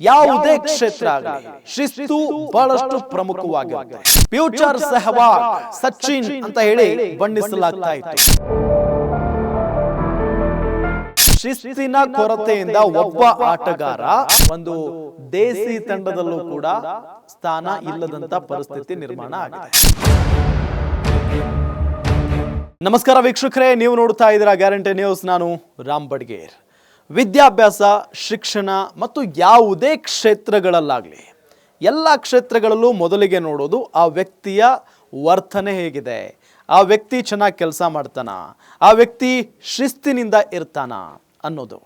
ಯಾವುದೇ ಕ್ಷೇತ್ರ ಆಗಲಿ. ಶಿಸ್ತು ಬಹಳಷ್ಟು ಪ್ರಮುಖವಾಗಿರುತ್ತೆ ಫ್ಯೂಚರ್ ಸೆಹವಾಗ್ ಸಚಿನ್ ಅಂತ ಹೇಳಿ ಬಣ್ಣಿಸಲಾಗ್ತಾ ಇತ್ತು. ಶಿಸ್ತಿನ ಕೊರತೆಯಿಂದ ಒಬ್ಬ ಆಟಗಾರ ಒಂದು ದೇಸಿ ತಂಡದಲ್ಲೂ ಕೂಡ ಸ್ಥಾನ ಇಲ್ಲದಂತ ಪರಿಸ್ಥಿತಿ ನಿರ್ಮಾಣ ಆಗಿದೆ. ನಮಸ್ಕಾರ ವೀಕ್ಷಕರೇ ನೀವು ನೋಡ್ತಾ ಇದ್ದೀರಾ ಗ್ಯಾರಂಟಿ ನ್ಯೂಸ್. ನಾನು ರಾಮ್ ಬಡ್ಗೇರ್. ವಿದ್ಯಾಭ್ಯಾಸ, ಶಿಕ್ಷಣ ಮತ್ತು ಯಾವುದೇ ಕ್ಷೇತ್ರಗಳಲ್ಲಾಗಲಿ, ಎಲ್ಲ ಕ್ಷೇತ್ರಗಳಲ್ಲೂ ಮೊದಲಿಗೆ ನೋಡೋದು ಆ ವ್ಯಕ್ತಿಯ ವರ್ತನೆ ಹೇಗಿದೆ. ಆ ವ್ಯಕ್ತಿ ಚೆನ್ನಾಗಿ ಕೆಲಸ ಮಾಡ್ತಾನ, ಆ ವ್ಯಕ್ತಿ ಶಿಸ್ತಿನಿಂದ ಇರ್ತಾನ ಅನ್ನೋದು.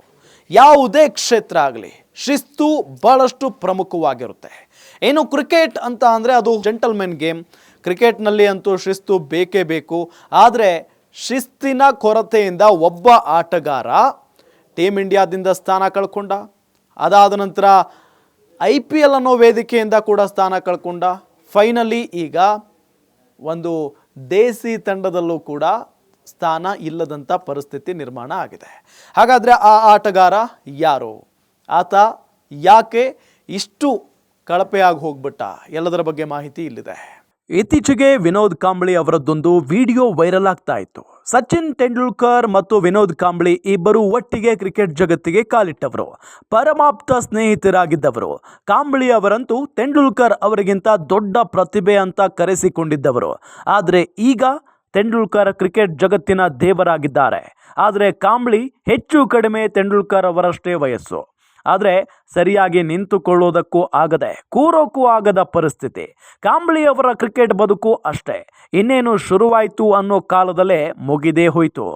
ಯಾವುದೇ ಕ್ಷೇತ್ರ ಆಗಲಿ, ಶಿಸ್ತು ಬಹಳಷ್ಟು ಪ್ರಮುಖವಾಗಿರುತ್ತೆ. ಏನು ಕ್ರಿಕೆಟ್ ಅಂತ ಅಂದರೆ ಅದು ಜೆಂಟಲ್ಮೆನ್ ಗೇಮ್ ಕ್ರಿಕೆಟ್ನಲ್ಲಿ ಅಂತೂ ಶಿಸ್ತು ಬೇಕೇ ಬೇಕು. ಆದರೆ ಶಿಸ್ತಿನ ಕೊರತೆಯಿಂದ ಒಬ್ಬ ಆಟಗಾರ ಟೀಮ್ ಇಂಡಿಯಾದಿಂದ ಸ್ಥಾನ ಕಳ್ಕೊಂಡ. ಅದಾದ ನಂತರ ಐ ಪಿ ಎಲ್ ಅನ್ನೋ ವೇದಿಕೆಯಿಂದ ಕೂಡ ಸ್ಥಾನ ಕಳ್ಕೊಂಡ. ಫೈನಲಿ ಈಗ ಒಂದು ದೇಸಿ ತಂಡದಲ್ಲೂ ಕೂಡ ಸ್ಥಾನ ಇಲ್ಲದಂಥ ಪರಿಸ್ಥಿತಿ ನಿರ್ಮಾಣ ಆಗಿದೆ. ಹಾಗಾದರೆ ಆ ಆಟಗಾರ ಯಾರು? ಆತ ಯಾಕೆ ಇಷ್ಟು ಕಳಪೆಯಾಗಿ ಹೋಗ್ಬಿಟ್ಟ? ಎಲ್ಲದರ ಬಗ್ಗೆ ಮಾಹಿತಿ ಇಲ್ಲಿದೆ. ಇತ್ತೀಚೆಗೆ ವಿನೋದ್ ಕಾಂಬ್ಳಿ ಅವರದ್ದೊಂದು ವಿಡಿಯೋ ವೈರಲ್ ಆಗ್ತಾ ಇತ್ತು. ಸಚಿನ್ ತೆಂಡೂಲ್ಕರ್ ಮತ್ತು ವಿನೋದ್ ಕಾಂಬ್ಳಿ ಇಬ್ಬರು ಒಟ್ಟಿಗೆ ಕ್ರಿಕೆಟ್ ಜಗತ್ತಿಗೆ ಕಾಲಿಟ್ಟವರು. ಪರಮಾಪ್ತ ಸ್ನೇಹಿತರಾಗಿದ್ದವರು. ಕಾಂಬ್ಳಿ ಅವರಂತೂ ತೆಂಡೂಲ್ಕರ್ ಅವರಿಗಿಂತ ದೊಡ್ಡ ಪ್ರತಿಭೆ ಅಂತ ಕರೆಸಿಕೊಂಡಿದ್ದವರು. ಆದರೆ ಈಗ ತೆಂಡೂಲ್ಕರ್ ಕ್ರಿಕೆಟ್ ಜಗತ್ತಿನ ದೇವರಾಗಿದ್ದಾರೆ. ಆದರೆ ಕಾಂಬ್ಳಿ ಹೆಚ್ಚು ಕಡಿಮೆ ತೆಂಡೂಲ್ಕರ್ ಅವರಷ್ಟೇ ವಯಸ್ಸು. ಆದರೆ ಸರಿಯಾಗಿ ನಿಂತುಕೊಳ್ಳೋದಕ್ಕೂ ಆಗದೆ ಕೂರೋಕ್ಕೂ ಆಗದ ಪರಿಸ್ಥಿತಿ. ಕಾಂಬ್ಳಿಯವರ ಕ್ರಿಕೆಟ್ ಬದುಕು ಅಷ್ಟೇ. ಇನ್ನೇನು ಶುರುವಾಯಿತು ಅನ್ನೋ ಕಾಲದಲ್ಲೇ ಮುಗಿದೇ ಹೋಯಿತು.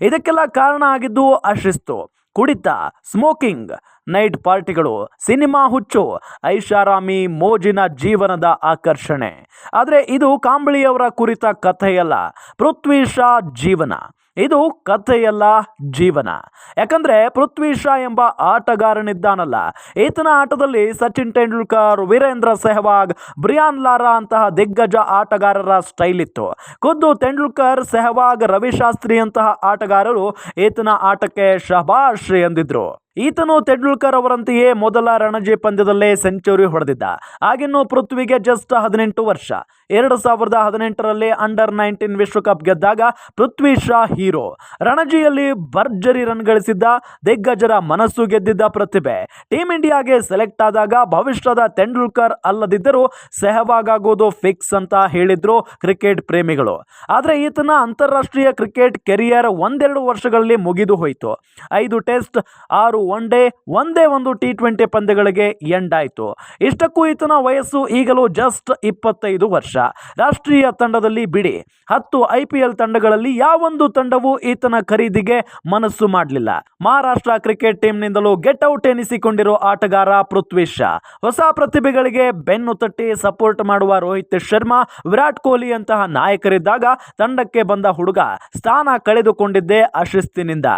ಇದಕ್ಕೆಲ್ಲ ಕಾರಣ ಆಗಿದ್ದು ಅಶಿಸ್ತು. ಕುಡಿತ, ಸ್ಮೋಕಿಂಗ್ ನೈಟ್ ಪಾರ್ಟಿಗಳು, ಸಿನಿಮಾ ಹುಚ್ಚು, ಐಷಾರಾಮಿ ಮೋಜಿನ ಜೀವನದ ಆಕರ್ಷಣೆ. ಆದರೆ ಇದು ಕಾಂಬಳಿಯವರ ಕುರಿತ ಕಥೆಯಲ್ಲ, ಪೃಥ್ವಿ ಶಾ ಜೀವನ. ಇದು ಕಥೆಯಲ್ಲ ಜೀವನ. ಯಾಕಂದ್ರೆ ಪೃಥ್ವಿ ಶಾ ಎಂಬ ಆಟಗಾರನಿದ್ದಾನಲ್ಲ, ಈತನ ಆಟದಲ್ಲಿ ಸಚಿನ್ ತೆಂಡೂಲ್ಕರ್, ವೀರೇಂದ್ರ ಸೆಹವಾಗ್, ಬ್ರಿಯಾನ್ ಲಾರಾ ಅಂತಹ ದಿಗ್ಗಜ ಆಟಗಾರರ ಸ್ಟೈಲ್ ಇತ್ತು ಖುದ್ದು ತೆಂಡೂಲ್ಕರ್, ಸೆಹವಾಗ್, ರವಿಶಾಸ್ತ್ರಿ ಅಂತಹ ಆಟಗಾರರು ಈತನ ಆಟಕ್ಕೆ ಶಬಾಷ್ ಎಂದಿದ್ರು. ಈತನು ತೆಂಡೂಲ್ಕರ್ ಅವರಂತೆಯೇ ಮೊದಲ ರಣಜಿ ಪಂದ್ಯದಲ್ಲೇ ಸೆಂಚುರಿ ಹೊಡೆದಿದ್ದ. ಆಗಿನ್ನು ಪೃಥ್ವಿಗೆ ಜಸ್ಟ್ ಹದಿನೆಂಟು ವರ್ಷ. ಎರಡು ಸಾವಿರದ ಹದಿನೆಂಟರಲ್ಲಿ ಅಂಡರ್ ನೈನ್ಟೀನ್ ವಿಶ್ವಕಪ್ ಗೆದ್ದಾಗ ಪೃಥ್ವಿ ಶಾ ಹೀರೋ. ರಣಜಿಯಲ್ಲಿ ಭರ್ಜರಿ ರನ್ ಗಳಿಸಿದ್ದ, ದಿಗ್ಗಜರ ಮನಸ್ಸು ಗೆದ್ದಿದ್ದ ಪ್ರತಿಭೆ. ಟೀಮ್ ಇಂಡಿಯಾಗೆ ಸೆಲೆಕ್ಟ್ ಆದಾಗ ಭವಿಷ್ಯದ ತೆಂಡೂಲ್ಕರ್ ಅಲ್ಲದಿದ್ದರೂ ಸೆಹವಾಗ್ ಆಗೋದು ಫಿಕ್ಸ್ ಅಂತ ಹೇಳಿದ್ರು ಕ್ರಿಕೆಟ್ ಪ್ರೇಮಿಗಳು. ಆದರೆ ಈತನ ಅಂತಾರಾಷ್ಟ್ರೀಯ ಕ್ರಿಕೆಟ್ ಕೆರಿಯರ್ ಒಂದೆರಡು ವರ್ಷಗಳಲ್ಲಿ ಮುಗಿದು ಹೋಯಿತು. ಐದು ಟೆಸ್ಟ್, ಆರು ಒನ್ ಡೇ ಒಂದೇ ಒಂದು ಟಿ ಟ್ವೆಂಟಿ ಪಂದ್ಯಗಳಿಗೆ ಎಂಡ್ ಆಯಿತು ಇಷ್ಟಕ್ಕೂ ಈತನ ವಯಸ್ಸು ಈಗಲೂ ಜಸ್ಟ್ ಇಪ್ಪತ್ತೈದು ವರ್ಷ. ರಾಷ್ಟ್ರೀಯ ತಂಡದಲ್ಲಿ ಬಿಡಿ. ಹತ್ತು ಐ ಪಿ ಎಲ್ ತಂಡಗಳಲ್ಲಿ ಯಾವೊಂದು ತಂಡವೂ ಈತನ ಖರೀದಿಗೆ ಮನಸ್ಸು ಮಾಡಲಿಲ್ಲ. ಮಹಾರಾಷ್ಟ್ರ ಕ್ರಿಕೆಟ್ ಟೀಮ್ನಿಂದಲೂ ಗೆಟ್ ಔಟ್ ಎನಿಸಿಕೊಂಡಿರುವ ಆಟಗಾರ ಪೃಥ್ವಿ ಶಾ. ಹೊಸ ಪ್ರತಿಭೆಗಳಿಗೆ ಬೆನ್ನು ತಟ್ಟಿ ಸಪೋರ್ಟ್ ಮಾಡುವ ರೋಹಿತ್ ಶರ್ಮಾ, ವಿರಾಟ್ ಕೊಹ್ಲಿ ಅಂತಹ ನಾಯಕರಿದ್ದಾಗ ತಂಡಕ್ಕೆ ಬಂದ ಹುಡುಗ ಸ್ಥಾನ ಕಳೆದುಕೊಂಡಿದ್ದೇ ಅಶಿಸ್ತಿನಿಂದ.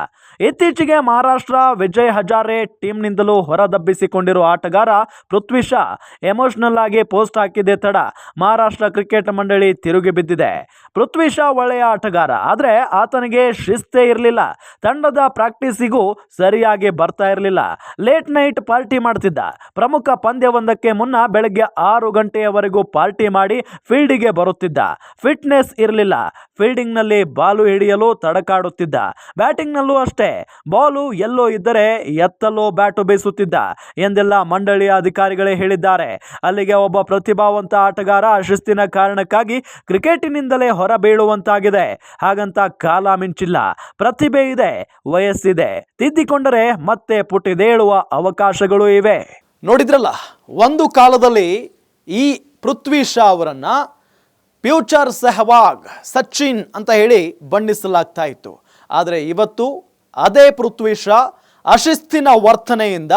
ಇತ್ತೀಚೆಗೆ ಮಹಾರಾಷ್ಟ್ರ ವಿಜಯ್ ಹಜಾರೆ ಟೀಮ್ನಿಂದಲೂ ಹೊರದಬ್ಬಿಸಿಕೊಂಡಿರೋ ಆಟಗಾರ ಪೃಥ್ವಿ ಶಾ ಎಮೋಷನಲ್ ಆಗಿ ಪೋಸ್ಟ್ ಹಾಕಿದ್ದೆ ತಡ. ಮಹಾರಾಷ್ಟ್ರ ಕ್ರಿಕೆಟ್ ಮಂಡಳಿ ತಿರುಗಿ ಬಿದ್ದಿದೆ. ಪೃಥ್ವಿ ಶಾ ಒಳ್ಳೆಯ ಆಟಗಾರ, ಆದರೆ ಆತನಿಗೆ ಶಿಸ್ತೇ ಇರಲಿಲ್ಲ. ತಂಡದ ಪ್ರಾಕ್ಟೀಸಿಗೂ ಸರಿಯಾಗಿ ಬರ್ತಾ ಇರಲಿಲ್ಲ. ಲೇಟ್ ನೈಟ್ ಪಾರ್ಟಿ ಮಾಡ್ತಿದ್ದ. ಪ್ರಮುಖ ಪಂದ್ಯವೊಂದಕ್ಕೆ ಮುನ್ನ ಬೆಳಗ್ಗೆ ಆರು ಗಂಟೆಯವರೆಗೂ ಪಾರ್ಟಿ ಮಾಡಿ ಫೀಲ್ಡಿಗೆ ಬರುತ್ತಿದ್ದ. ಫಿಟ್ನೆಸ್ ಇರಲಿಲ್ಲ. ಫೀಲ್ಡಿಂಗ್ನಲ್ಲಿ ಬಾಲು ಹಿಡಿಯಲು ತಡಕಾಡುತ್ತಿದ್ದ. ಬ್ಯಾಟಿಂಗ್ನಲ್ಲೂ ಅಷ್ಟೇ, ಬಾಲು ಎಲ್ಲೋ ಇದ್ದರೆ ಎತ್ತಲೋ ಬ್ಯಾಟು ಬೀಸುತ್ತಿದ್ದ ಎಂದೆಲ್ಲ ಮಂಡಳಿಯ ಅಧಿಕಾರಿಗಳೇ ಹೇಳಿದ್ದಾರೆ. ಅಲ್ಲಿಗೆ ಒಬ್ಬ ಪ್ರತಿಭಾವಂತ ಆಟಗಾರ ಶಿಸ್ತಿನ ಕಾರಣಕ್ಕಾಗಿ ಕ್ರಿಕೆಟಿನಿಂದಲೇ ಹೊರಬೀಳುವಂತಾಗಿದೆ ಹಾಗಂತ ಕಾಲ ಮಿಂಚಿಲ್ಲ. ಪ್ರತಿಭೆ ಇದೆ, ವಯಸ್ಸಿದೆ. ತಿದ್ದಿಕೊಂಡರೆ ಮತ್ತೆ ಪುಟಿದೇಳುವ ಅವಕಾಶಗಳು ಇವೆ. ನೋಡಿದ್ರಲ್ಲ, ಒಂದು ಕಾಲದಲ್ಲಿ ಈ ಪೃಥ್ವಿ ಶಾ ಅವರನ್ನ ಫ್ಯೂಚರ್ ಸೆಹವಾಗ್ ಸಚಿನ್ ಅಂತ ಹೇಳಿ ಬಣ್ಣಿಸಲಾಗ್ತಾ ಇತ್ತು ಆದರೆ ಇವತ್ತು ಅದೇ ಪೃಥ್ವಿ ಶಾ ಅಶಿಸ್ತಿನ ವರ್ತನೆಯಿಂದ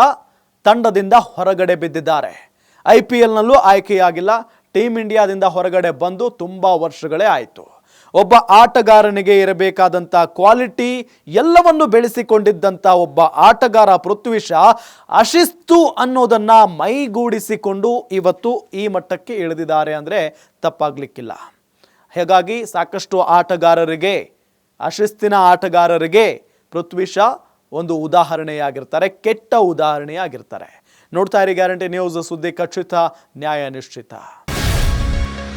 ತಂಡದಿಂದ ಹೊರಗಡೆ ಬಿದ್ದಿದ್ದಾರೆ. ಐ ಪಿ ಎಲ್ನಲ್ಲೂ ಆಯ್ಕೆಯಾಗಿಲ್ಲ ಟೀಮ್ ಇಂಡಿಯಾದಿಂದ ಹೊರಗಡೆ ಬಂದು ತುಂಬ ವರ್ಷಗಳೇ ಆಯಿತು. ಒಬ್ಬ ಆಟಗಾರನಿಗೆ ಇರಬೇಕಾದಂಥ ಕ್ವಾಲಿಟಿ ಎಲ್ಲವನ್ನು ಬೆಳೆಸಿಕೊಂಡಿದ್ದಂಥ ಒಬ್ಬ ಆಟಗಾರ ಪೃಥ್ವಿ ಶಾ ಅಶಿಸ್ತು ಅನ್ನೋದನ್ನ ಮೈಗೂಡಿಸಿಕೊಂಡು ಇವತ್ತು ಈ ಮಟ್ಟಕ್ಕೆ ಇಳಿದಿದ್ದಾರೆ ಅಂದರೆ ತಪ್ಪಾಗ್ಲಿಕ್ಕಿಲ್ಲ. ಹಾಗಾಗಿ ಸಾಕಷ್ಟು ಆಟಗಾರರಿಗೆ, ಅಶಿಸ್ತಿನ ಆಟಗಾರರಿಗೆ ಪೃಥ್ವಿ ಶಾ ಒಂದು ಉದಾಹರಣೆಯಾಗಿರ್ತಾರೆ, ಕೆಟ್ಟ ಉದಾಹರಣೆಯಾಗಿರ್ತಾರೆ. ನೋಡ್ತಾ ಇರಿ ಗ್ಯಾರಂಟಿ ನ್ಯೂಸ್ ಸುದ್ದಿ ಖಚಿತ, ನ್ಯಾಯ ನಿಶ್ಚಿತ.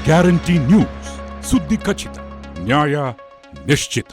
ಗ್ಯಾರಂಟಿ ನ್ಯೂಸ್ ಸುದ್ದಿ ಖಚಿತ. ನ್ಯಾಯ ನಿಶ್ಚಿತ